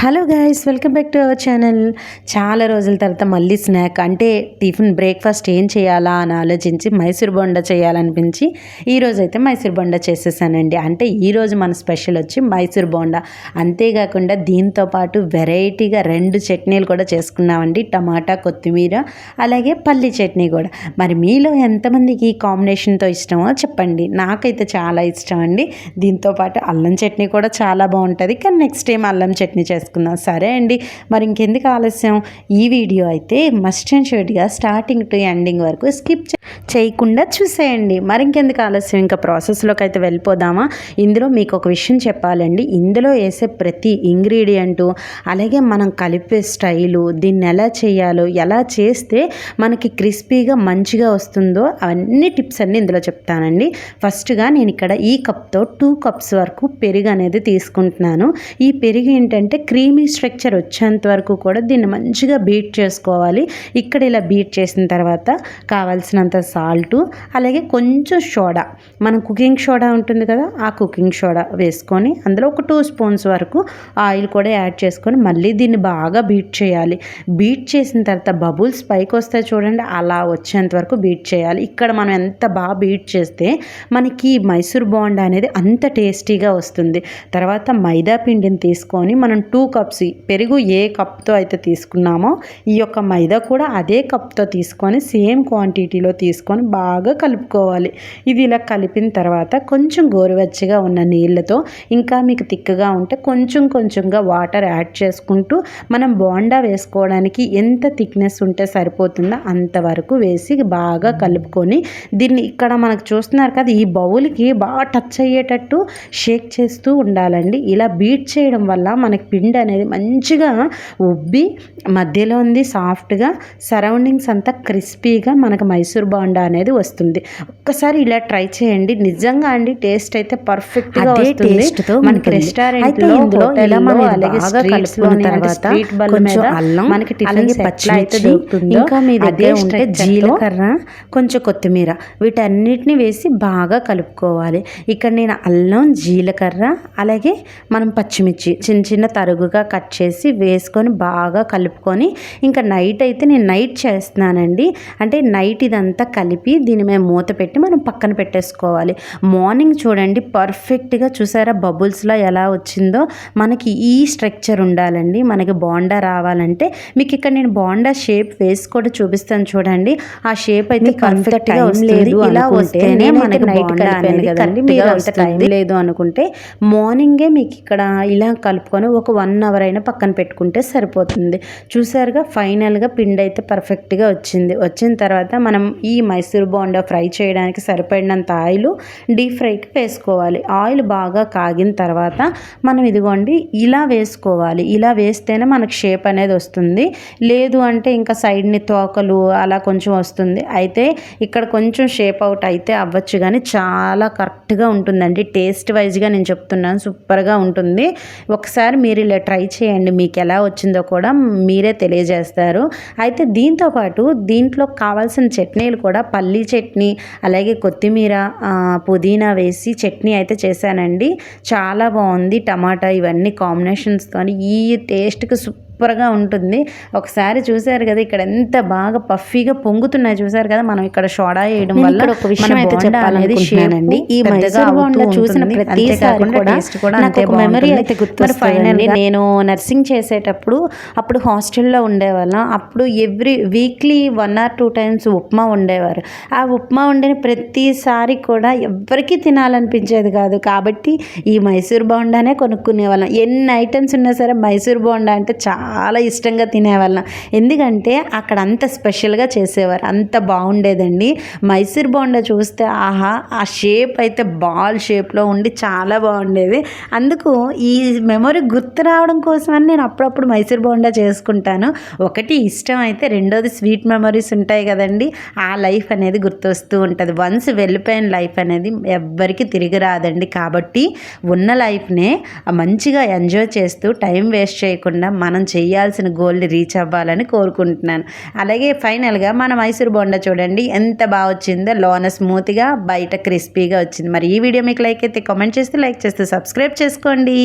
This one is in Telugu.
Hello guys welcome back to our channel. చాలా రోజుల తర్వాత మళ్ళీ స్నాక్ అంటే టిఫిన్ బ్రేక్ఫాస్ట్ ఏం చేయాలా అని ఆలోచించి మైసూర్ బొండ చేయాలనిపించి ఈరోజు అయితే మైసూర్ బొండ చేసేసానండి. అంటే ఈరోజు మన స్పెషల్ వచ్చి మైసూర్ బొండ. అంతేకాకుండా దీంతో పాటు వెరైటీగా రెండు చట్నీలు కూడా చేసుకున్నామండి. టమాటా కొత్తిమీర అలాగే పల్లి చట్నీ కూడా. మరి మీలో ఎంతమందికి ఈ కాంబినేషన్తో ఇష్టమో చెప్పండి. నాకైతే చాలా ఇష్టం అండి దీంతో పాటు అల్లం చట్నీ కూడా చాలా బాగుంటుంది. కానీ నెక్స్ట్ టైం అల్లం చట్నీ చేసుకుందాం సరే అండి మరి ఇంకెందుకు ఆలస్యం? ఈ వీడియో అయితే మస్ట్ అండ్ షూర్ట్గా స్టార్టింగ్ టు ఎండింగ్ వరకు స్కిప్ చేయకుండా చూసేయండి. మరి ఇంకెందుకు ఆలస్యం? ఇంకా ప్రాసెస్లోకి అయితే వెళ్ళిపోదామా? ఇందులో మీకు ఒక విషయం చెప్పాలండి. ఇందులో వేసే ప్రతి ఇంగ్రీడియంటు అలాగే మనం కలిపే స్టైలు దీన్ని ఎలా చేయాలో ఎలా చేస్తే మనకి క్రిస్పీగా మంచిగా వస్తుందో అవన్నీ టిప్స్ అన్నీ ఇందులో చెప్తానండి. ఫస్ట్గా నేను ఇక్కడ ఈ కప్తో టూ కప్స్ వరకు పెరుగు అనేది తీసుకుంటున్నాను. ఈ పెరుగు ఏంటంటే క్రీమీ స్ట్రక్చర్ వచ్చేంత వరకు కూడా దీన్ని మంచిగా బీట్ చేసుకోవాలి. ఇక్కడ ఇలా బీట్ చేసిన తర్వాత కావాల్సినంత సాల్టు అలాగే కొంచెం సోడా. మనం కుకింగ్ సోడా ఉంటుంది కదా ఆ కుకింగ్ సోడా వేసుకొని అందులో ఒక టూ స్పూన్స్ వరకు ఆయిల్ కూడా యాడ్ చేసుకొని మళ్ళీ దీన్ని బాగా బీట్ చేయాలి. బీట్ చేసిన తర్వాత బబుల్స్ పైకి వస్తాయి చూడండి అలా వచ్చేంత వరకు బీట్ చేయాలి. ఇక్కడ మనం ఎంత బాగా బీట్ చేస్తే మనకి మైసూర్ బాండ్ అనేది అంత టేస్టీగా వస్తుంది. తర్వాత మైదా పిండిని తీసుకొని మనం టూ కప్స్. పెరుగు ఏ కప్తో అయితే తీసుకున్నామో ఈ యొక్క మైదా కూడా అదే కప్తో తీసుకొని సేమ్ క్వాంటిటీలో తీసుకొని బాగా కలుపుకోవాలి. ఇది ఇలా కలిపిన తర్వాత కొంచెం గోరువెచ్చగా ఉన్న నీళ్ళతో ఇంకా మీకు తిక్కగా ఉంటే కొంచెం కొంచెంగా వాటర్ యాడ్ చేసుకుంటూ మనం బోండా వేసుకోవడానికి ఎంత థిక్నెస్ ఉంటే సరిపోతుందో అంతవరకు వేసి బాగా కలుపుకొని దీన్ని ఇక్కడ మనకు చూస్తున్నారు కదా ఈ బౌల్కి బాగా టచ్ అయ్యేటట్టు షేక్ చేస్తూ ఉండాలండి. ఇలా బీట్ చేయడం వల్ల మనకి పిండి అనేది మంచిగా ఉబ్బి మధ్యలో ఉంది సాఫ్ట్గా. సరౌండింగ్స్ అంతా క్రిస్పీగా మనకు మైసూర్ బాండా అనేది వస్తుంది. ఒక్కసారి ఇలా ట్రై చేయండి. నిజంగా అండి టేస్ట్ అయితే పర్ఫెక్ట్గా టేస్ట్తో మనకి రెస్టారెంట్ ఇందులో ఇలా మనం అలాగే తర్వాత కొంచెం అల్లం మనకి అలాగే ఇంకా మీ దగ్గర ఉంటే జీలకర్ర కొంచెం కొత్తిమీర వీటన్నిటిని వేసి బాగా కలుపుకోవాలి. ఇక్కడ నేను అల్లం జీలకర్ర అలాగే మనం పచ్చిమిర్చి చిన్న చిన్న తరుగుగా కట్ చేసి వేసుకొని బాగా కలుపుకొని ఇంకా నైట్ అయితే నేను నైట్ చేస్తున్నానండి. అంటే నైట్ ఇదంతా కలిపి దీని మేము మూత పెట్టి మనం పక్కన పెట్టేసుకోవాలి. మార్నింగ్ చూడండి పర్ఫెక్ట్గా చూసారా బబుల్స్లో ఎలా వచ్చిందో? మనకి ఈ స్ట్రక్చర్ ఉండాలండి. మనకి బాండా రావాలంటే మీకు ఇక్కడ నేను బాండా షేప్ వేసి కూడా చూపిస్తాను చూడండి. ఆ షేప్ అయితే పర్ఫెక్ట్గా లేదు ఇలా వస్తేనే మనకి నైట్ కలిపాను కదండి. మీరు అంత టైం లేదు అనుకుంటే మార్నింగే మీకు ఇక్కడ ఇలా కలుపుకొని ఒక వన్ అవర్ అయినా పక్కన పెట్టుకుంటే సరిపోతుంది. చూసారుగా ఫైనల్గా పిండి అయితే పర్ఫెక్ట్గా వచ్చింది. వచ్చిన తర్వాత మనం ఈ మైసూర్ బోండా ఫ్రై చేయడానికి సరిపడినంత ఆయిల్ డీప్ ఫ్రైకి వేసుకోవాలి. ఆయిల్ బాగా కాగిన తర్వాత మనం ఇదిగోండి ఇలా వేసుకోవాలి. ఇలా వేస్తేనే మనకు షేప్ అనేది వస్తుంది. లేదు అంటే ఇంకా సైడ్ని తోకలు అలా కొంచెం వస్తుంది. అయితే ఇక్కడ కొంచెం షేప్ అవుట్ అయితే అవ్వచ్చు కానీ చాలా కరెక్ట్గా ఉంటుందండి. టేస్ట్ వైజ్గా నేను చెప్తున్నాను. సూపర్గా ఉంటుంది. ఒకసారి మీరు ఇలా ట్రై చేయండి మీకు ఎలా వచ్చిందో కూడా మీరే తెలియజేస్తారు. అయితే దీంతోపాటు దీంట్లో కావాల్సిన చట్నీలు కూడా పల్లీ చట్నీ అలాగే కొత్తిమీర పుదీనా వేసి చట్నీ అయితే చేశానండి. చాలా బాగుంది టమాటా ఇవన్నీ కాంబినేషన్స్తో ఈ టేస్ట్కి సూపర్గా ఉంటుంది. ఒకసారి చూసారు కదా ఇక్కడ ఎంత బాగా పఫీగా పొంగుతున్నాయి చూసారు కదా మనం ఇక్కడ సోడా వేయడం వల్ల ఒక విషయం అయితే చెప్పాలనుకుంటున్నానండి. ఈ మైసూర్ చూసిన ప్రతిసారి కూడా నాకు ఒక మెమరీ అయితే గుర్తు ఫైనల్ నేను నర్సింగ్ చేసేటప్పుడు అప్పుడు హాస్టల్లో ఉండేవాళ్ళం. అప్పుడు every weekly one or two times upma ఉండేవారు ఆ ఉప్మా వండిన ప్రతిసారి కూడా ఎవరికి తినాలనిపించేది కాదు. కాబట్టి ఈ మైసూర్ బోండానే కొనుక్కునేవాళ్ళం. ఎన్ని ఐటమ్స్ ఉన్నా సరే మైసూర్ బోండా అంటే చాలా చాలా ఇష్టంగా తినేవాళ్ళం. ఎందుకంటే అక్కడ అంత స్పెషల్గా చేసేవారు. అంత బాగుండేదండి. మైసూర్ బోండా చూస్తే ఆహా ఆ షేప్ అయితే బాల్ షేప్లో ఉండి చాలా బాగుండేది. అందుకు ఈ మెమొరీ గుర్తు రావడం కోసమని నేను అప్పుడప్పుడు మైసూర్ బోండా చేసుకుంటాను. ఒకటి ఇష్టం అయితే రెండోది స్వీట్ మెమరీస్ ఉంటాయి కదండి. ఆ లైఫ్ అనేది గుర్తొస్తూ ఉంటుంది. వన్స్ వెళ్ళిపోయిన లైఫ్ అనేది ఎవ్వరికి తిరిగి రాదండి. కాబట్టి ఉన్న లైఫ్నే మంచిగా ఎంజాయ్ చేస్తూ టైం వేస్ట్ చేయకుండా మనం చేయాల్సిన గోల్ని రీచ్ అవ్వాలని కోరుకుంటున్నాను. అలాగే ఫైనల్గా మన మైసూర్ బొండ చూడండి ఎంత బాగా వచ్చిందో. లోన స్మూత్గా బయట క్రిస్పీగా వచ్చింది. మరి ఈ వీడియో మీకు లైక్ అయితే కామెంట్ చేస్తే లైక్ చేస్తే సబ్స్క్రైబ్ చేసుకోండి.